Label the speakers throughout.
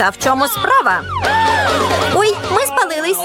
Speaker 1: Та в чому справа? Ой, ми спалились.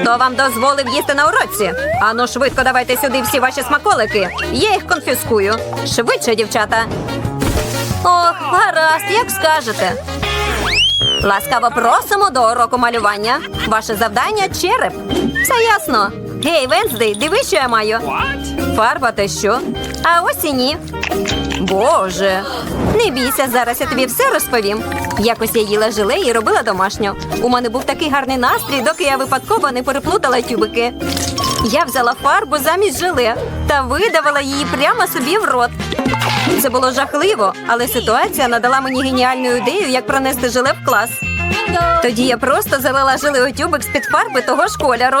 Speaker 1: Хто вам дозволив їсти на уроці? Ану, швидко давайте сюди всі ваші смаколики. Я їх конфіскую. Швидше, дівчата. Ох, гаразд, як скажете. Ласкаво просимо до уроку малювання. Ваше завдання череп. Все ясно. Гей, Венздей, диви, що я маю. Фарба та що? А ось і ні. Боже. Не бійся, зараз я тобі все розповім. Якось я їла желе і робила домашню. У мене був такий гарний настрій, доки я випадково не переплутала тюбики. Я взяла фарбу замість желе та видавала її прямо собі в рот. Це було жахливо, але ситуація надала мені геніальну ідею, як пронести желе в клас. Тоді я просто залила желе у тюбик з-під фарби того ж кольору.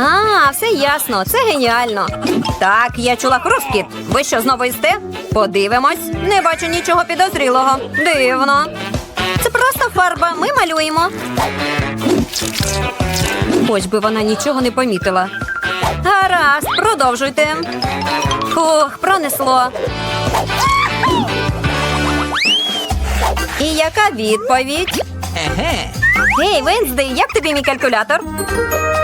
Speaker 1: А, все ясно, це геніально. Так, я чула хрускіт. Ви що знову їсте? Подивимось. Не бачу нічого підозрілого. Дивно. Це просто фарба. Ми малюємо. Хоч би вона нічого не помітила. Гаразд, продовжуйте. Фух, пронесло. І яка відповідь? Гей, Венздей, як тобі мій калькулятор?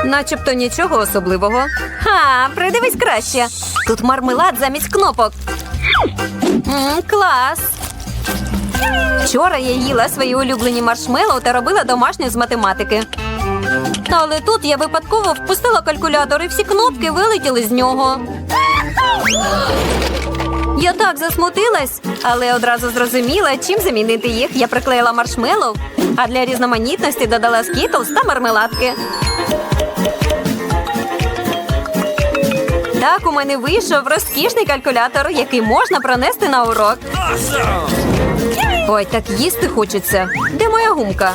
Speaker 1: Начебто нічого особливого. Ха, придивись краще. Тут мармелад замість кнопок. М, клас. Вчора я їла свої улюблені маршмеллоу та робила домашню з математики. Але тут я випадково впустила калькулятор і всі кнопки вилетіли з нього. Я так засмутилась, але одразу зрозуміла, чим замінити їх. Я приклеїла маршмеллоу, а для різноманітності додала скітлс та мармеладки. Так у мене вийшов розкішний калькулятор, який можна пронести на урок. Ой, так їсти хочеться. Де моя гумка?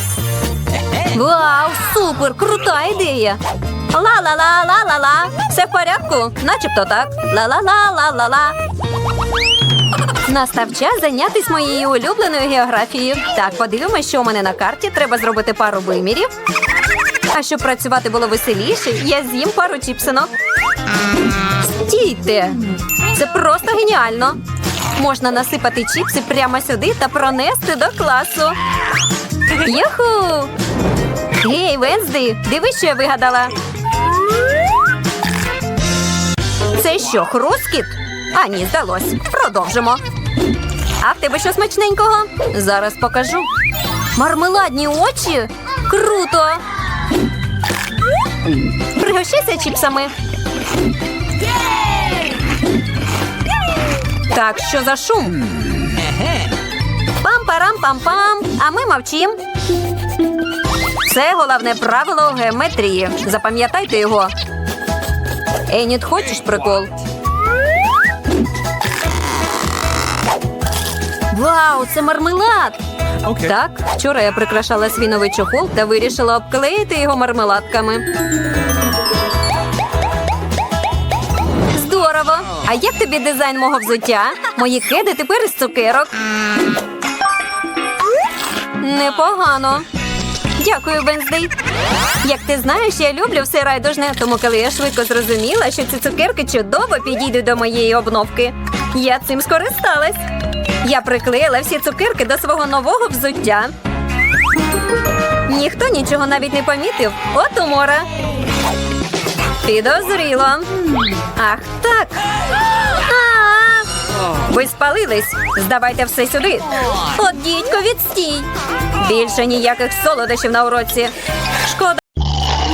Speaker 1: Вау, супер! Крута ідея! Ла-ла-ла-ла-ла-ла. Все в порядку? Начебто так. Ла-ла-ла-ла-ла-ла. Настав час зайнятися моєю улюбленою географією. Так, подивимось, що у мене на карті. Треба зробити пару вимірів. А щоб працювати було веселіше, я з'їм пару чіпсинок. Стійте! Це просто геніально. Можна насипати чіпси прямо сюди та пронести до класу. Юху! Гей, Венсди, дивись, що я вигадала. Це що, хрускіт? А ні, здалось. Продовжимо. А в тебе що смачненького? Зараз покажу. Мармеладні очі? Круто! Пригощайся чіпсами. Так, що за шум? Пам-парам-пам-пам. А ми мовчим. Це головне правило геометрії. Запам'ятайте його. Еніт, хочеш прикол? Вау, це мармелад!
Speaker 2: Okay.
Speaker 1: Так, вчора я прикрашала свій новий чохол та вирішила обклеїти його мармеладками. Здорово! А як тобі дизайн мого взуття? Мої кеди тепер із цукерок. Непогано. Дякую, Венздей. Як ти знаєш, я люблю все райдужне, тому коли я швидко зрозуміла, що ці цукерки чудово підійдуть до моєї обновки, я цим скористалась. Я приклеїла всі цукерки до свого нового взуття. Ніхто нічого навіть не помітив. От умора. Підозріло. Ах, так. Ви спалились. Здавайте все сюди. От дідько, відстій. Більше ніяких солодощів на уроці. Шкода.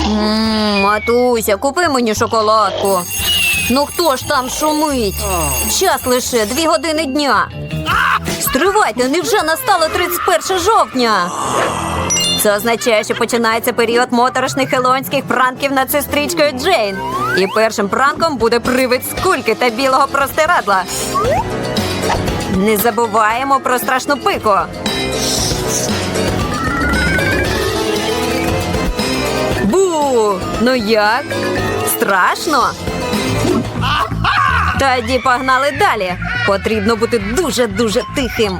Speaker 1: М, Матуся, купи мені шоколадку. Ну хто ж там шумить? Час лише дві години дня. Стривайте, невже настало 31 жовтня? Це означає, що починається період моторошних хелонських пранків над сестричкою Джейн. І першим пранком буде привид скульки та білого простирадла. Не забуваємо про страшну пику. Бу! Ну як? Страшно? Тоді погнали далі. Потрібно бути дуже-дуже тихим.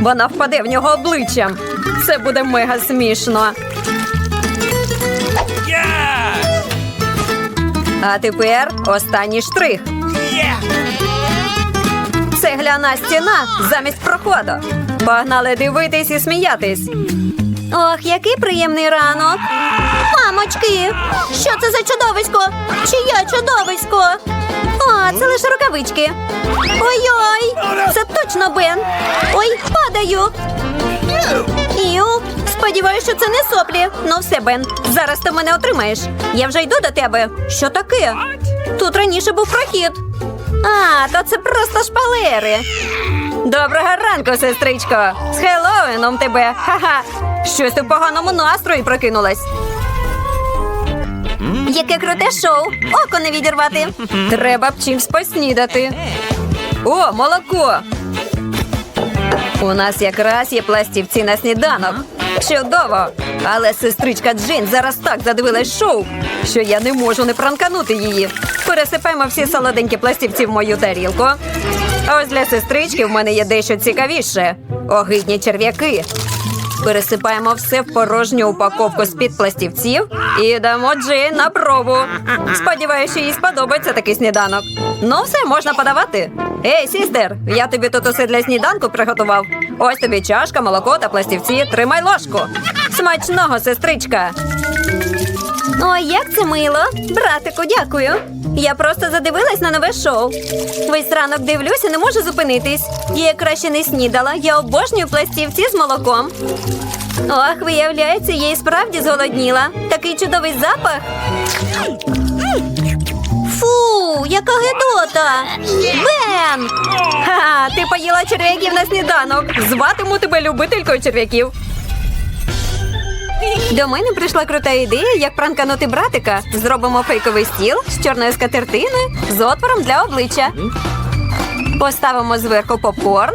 Speaker 1: Вона впаде в нього обличчям. Це буде мега смішно.
Speaker 2: Yes!
Speaker 1: А тепер останній штрих.
Speaker 2: Yeah!
Speaker 1: Цегляна стіна замість проходу. Погнали дивитись і сміятись. Ох, який приємний ранок. Мамочки, що це за чудовисько? Чия чудовисько? О, це лише рукавички. Ой-ой, сподіваюся, що це не соплі. Ну все, Бен, зараз ти мене отримаєш. Я вже йду до тебе. Що таке? Тут раніше був прохід. А, то це просто шпалери. Доброго ранку, сестричко. З Хеллоуіном тебе. Ха-ха. Щось в поганому настрої прокинулась. Яке круте шоу. Око не відірвати. Треба б чимсь поснідати. О, молоко. У нас якраз є пластівці на сніданок. Чудово! Але сестричка Джин зараз так задивилась шоу, що я не можу не пранканути її. Пересипаємо всі солоденькі пластівці в мою тарілку. Ось для сестрички в мене є дещо цікавіше. Огидні черв'яки. Пересипаємо все в порожню упаковку з-під пластівців і дамо Джин на пробу. Сподіваюся, їй сподобається такий сніданок. Ну, все можна подавати. Ей, сістер, я тобі тут усе для сніданку приготував. Ось тобі чашка, молоко та пластівці. Тримай ложку. Смачного, сестричка. Ой, як це мило. Братику, дякую. Я просто задивилась на нове шоу. Весь ранок дивлюся, не можу зупинитись. Я краще не снідала. Я обожнюю пластівці з молоком. Ох, виявляється, я і справді зголодніла. Такий чудовий запах. Яка гидота! Бен! Ха, ти поїла черв'яків на сніданок. Зватиму тебе любителькою черв'яків. До мене прийшла крута ідея, як пранканути братика. Зробимо фейковий стіл з чорної скатертини з отвором для обличчя. Поставимо зверху попкорн.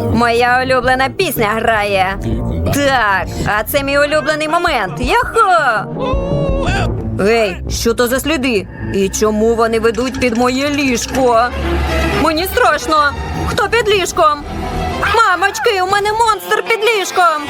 Speaker 1: Моя улюблена пісня грає. Так, а це мій улюблений момент. Яхо! Гей, що то за сліди? І чому вони ведуть під моє ліжко? Мені страшно. Хто під ліжком? Мамочки, у мене монстр під ліжком.